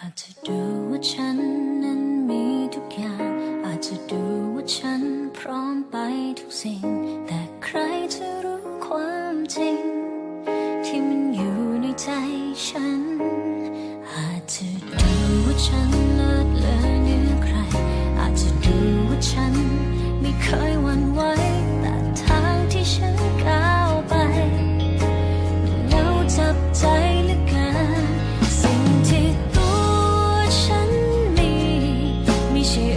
อาจจะดูว่าฉันนั้นมีทุกอย่าง อาจจะดูว่าฉันพร้อมไปทุกสิ่ง แต่ใครจะรู้ความจริง ที่มันอยู่ในใจฉัน อาจจะดูว่าฉัน 知。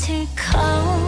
to come.